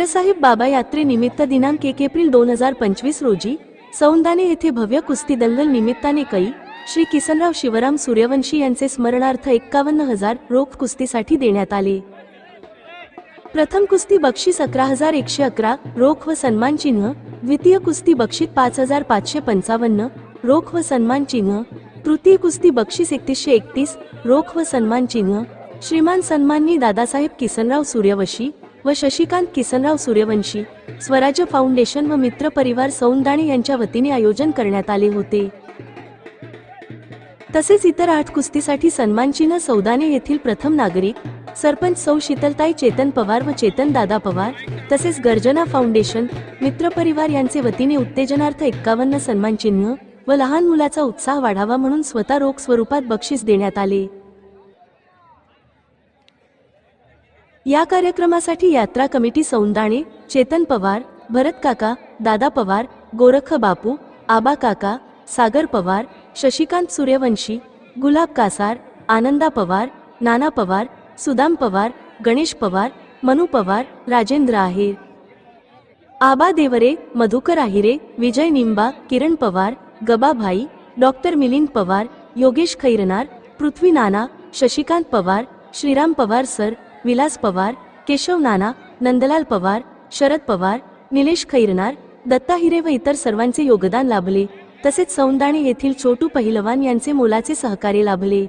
पीरसाहेब बाबा यात्रेनिमित्त दिनांक एक एप्रिल दोन हजार पंचवीस रोजी सौंदाने येथे भव्य कुस्ती दंगल निमित्ताने कै श्री किसनराव शिवराम सूर्यवंशी यांचे स्मरणार्थ एक्कावन्न हजार रोख कुस्तीसाठी देण्यात आले. प्रथम कुस्ती बक्षीस अकरा हजार एकशे अकरा रोख व सन्मान चिन्ह द्वितीय कुस्ती बक्षीस पाच हजार पाचशे पंचावन्न रोख व सन्मान चिन्ह तृतीय कुस्ती बक्षीस एकतीसशे एकतीस रोख व सन्मान चिन्ह श्रीमान सन्माननी दादासाहेब किसनराव सूर्यवंशी व शशिकांत किसनराव सूर्यवंशी स्वराज्य फाउंडेशन व मित्र परिवार सौंदाणे यांच्या वतीने आयोजन करण्यात आले होते. तसेच इतर आठ कुस्तीसाठी सन्मानचिन्ह सौदाने येथील प्रथम नागरिक सरपंच सौ शीतलताई चेतन पवार व चेतन दादा पवार तसेच गर्जना फाउंडेशन मित्र परिवार यांचे वतीने उत्तेजनार्थ एक्कावन्न सन्मानचिन्ह व लहान मुलाचा उत्साह वाढावा म्हणून स्वतः रोख स्वरूपात बक्षीस देण्यात आले. या कार्यक्रमासाठी यात्रा committee Saundane Chetan Pawar Bharat Kaka Dada Pawar Gorakh Bapu Aba Kaka Sagar Pawar Shashikant Suryavanshi Gulab Kasar Ananda Pawar Nana Pawar Sudam Pawar Ganesh Pawar Manu Pawar Rajendra Aher. Aba Deore Madhukar Ahire Vijay Nimba Kiran Pawar Gababhai doctor Milind Pawar Yogesh Khairnar Prithvi Nana Shashikant Pawar Shriram Pawar sir Vilas Pawar Keshav Nana Nandlal Pawar Sharad Pawar Nilesh Khairnar Datta Hire व इतर सर्वांचे योगदान लाभले. तसेच सौंदाणे येथील छोटू पहिलवान यांचे मोलाचे सहकार्य लाभले.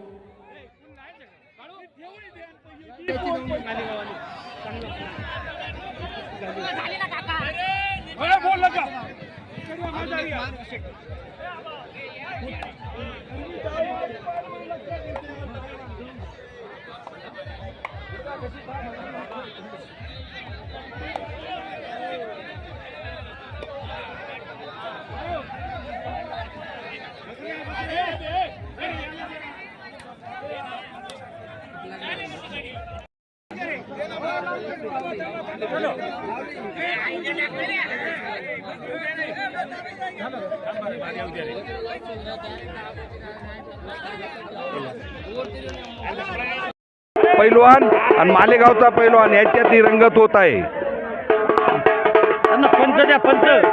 पैलवान आणि मालेगावचा पैलवान याच्यात ही रंगत होत आहे. पंच द्या पंच.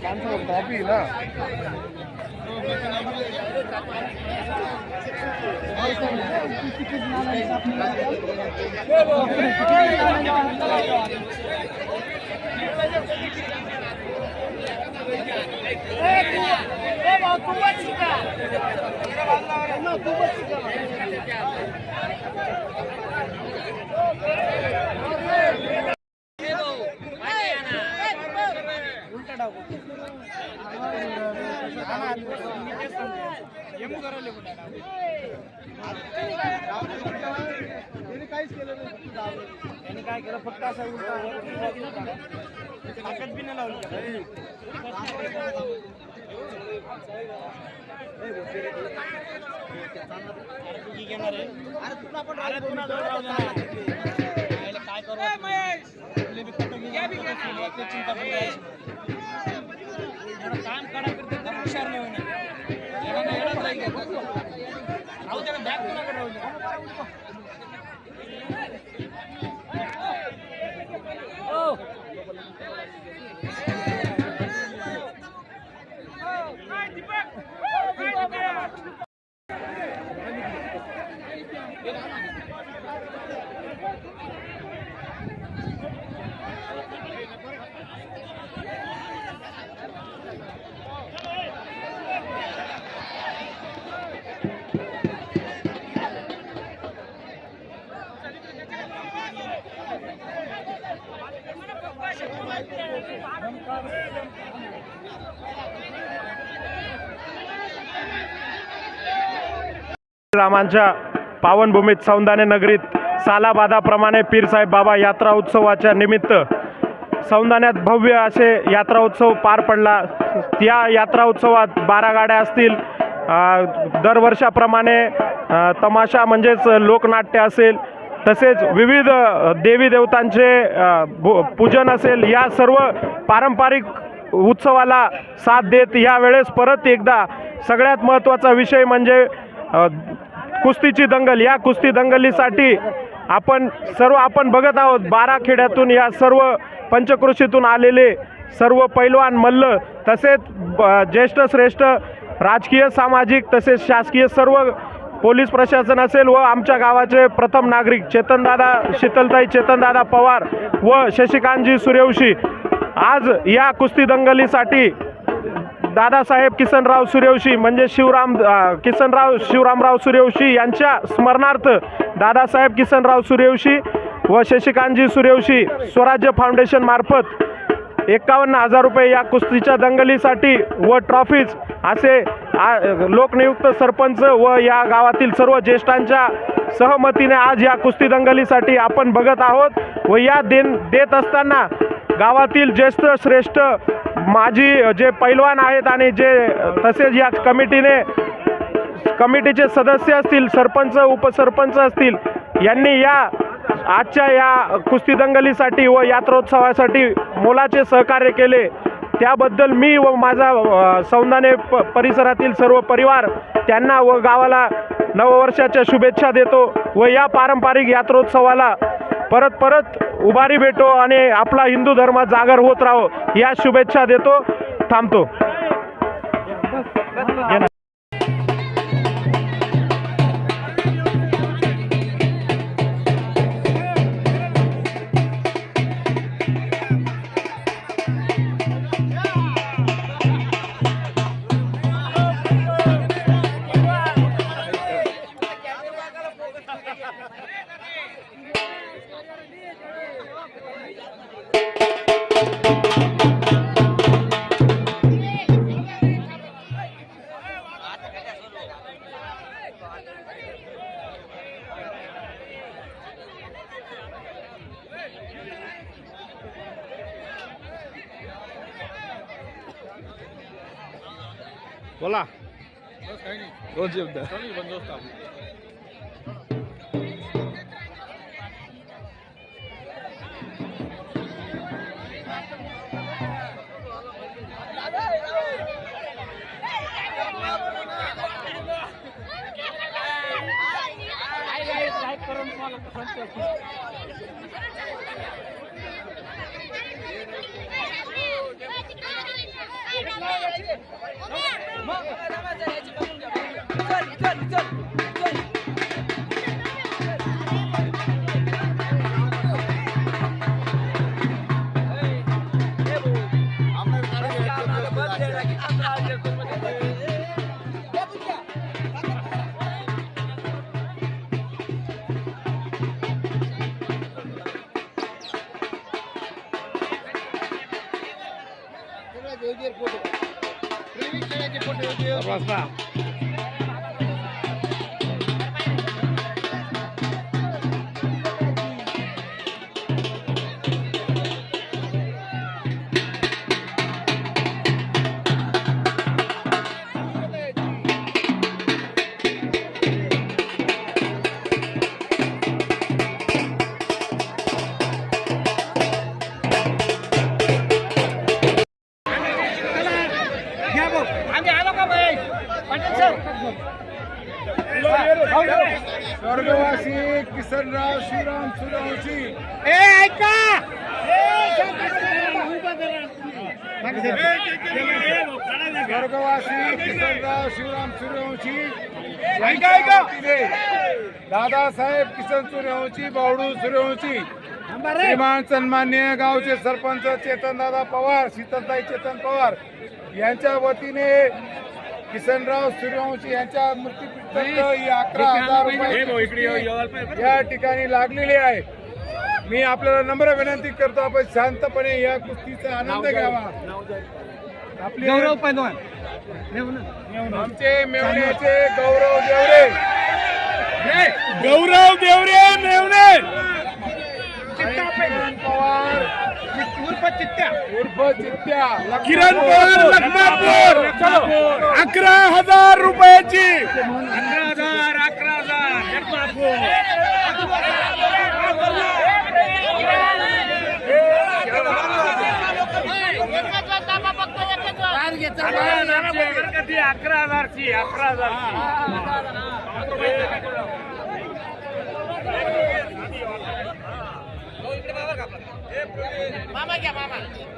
Kantor kopi na. त्यांनी काय केलं? फक्त असं उलटा ताकद बी नाही लावली घेणार आहे राहू ना. काय करू कुठं मी चिंता पण काम करा करते तर हुशार नाही होणार. राहू त्याला बॅग कोणाकडे राहू द्या रामांच्या पावनभूमीत सौंदाने नगरीत सालाबादाप्रमाणे पीरसाहेब बाबा यात्रा उत्सवाच्या निमित्त सौंदाण्यात भव्य असे यात्रा उत्सव पार पडला. या यात्रा उत्सवात बारा गाड्या असतील. दरवर्षाप्रमाणे तमाशा म्हणजेच लोकनाट्य असेल. तसेच विविध देवी देवतांचे पूजन असेल या सर्व पारंपरिक उत्सवाला साथ देत यावेळेस परत एकदा सगळ्यात महत्त्वाचा विषय म्हणजे कुस्तीची दंगल. या कुस्ती दंगलीसाठी आपण सर्व आपण बघत आहोत बारा खेड्यातून या सर्व पंचकृषीतून आलेले सर्व पैलवान मल्ल तसेच ब- ज्येष्ठ श्रेष्ठ राजकीय सामाजिक तसेच शासकीय सर्व पोलीस प्रशासन असेल व आमच्या गावाचे प्रथम नागरिक चेतनदादा शीतलताई चेतनदादा पवार व शशिकांतजी सूर्यवंशी. आज या कुस्ती दंगलीसाठी दादासाहेब किसनराव सूर्यवंशी म्हणजे शिवराम किसनराव शिवरामराव सूर्यवंशी यांच्या स्मरणार्थ दादासाहेब किसनराव सूर्यवंशी व शशिकांतजी सूर्यवंशी स्वराज्य फाउंडेशन मार्फत एकावन्न हजार रुपये या कुस्तीच्या दंगलीसाठी व ट्रॉफीज असे आ, लोकनियुक्त सरपंच व या गावातील सर्व ज्येष्ठांच्या सहमतीने आज या कुस्ती दंगलीसाठी आपण बघत आहोत व या देन देत असताना गावातील ज्येष्ठ श्रेष्ठ माजी जे पैलवान आहेत आणि जे तसेच या कमिटीने कमिटीचे सदस्य असतील सरपंच उपसरपंच असतील यांनी या आजच्या या कुस्ती दंगलीसाठी व यात्रोत्सवासाठी मोलाचे सहकार्य केले. त्याबद्दल मी व माझा सौंदाने प परिसरातील सर्व परिवार त्यांना व गावाला नववर्षाच्या शुभेच्छा देतो व या पारंपरिक यात्रोत्सवाला परत परत उभारी भेटो आणि आपला हिंदू धर्म जागर होत राहो या शुभेच्छा देतो. थांबतो. बोला रोज येऊन द्या दोन शब्द वाजता आम्ही किसनराव श्रीराम सूर्यवंशी ए ऐका! स्वर्गवासी किसनराव शिवराम सूर्यवंशी यांच्या वतीने दादासाहेब किसन सूर्यवंशी बावडू सूर्यवंशी श्रीमान सन्मान्य गावचे सरपंच चेतनदादा पवार शीतलताई चेतन पवार यांच्या वतीने किसनराव सूर्यवंशी यांच्या मृत्यूपीठार्थ ही अकरा हजार रुपये या ठिकाणी लागलेली आहे. मी आपल्याला नम्र विनंती करतो आपण शांतपणे या कुस्तीचा आनंद घ्यावा. आपले गौरव पैलवान. आमचे मेवण्याचे गौरव देवरे. गौरव देवरे मेवणे उर्फ चित्त्या किरण पवार लखनापूर अकरा हजार रुपयाची. अकरा हजार अकरा हजार. अकरा हजारची अकरा हजार मामा घ्या मामा.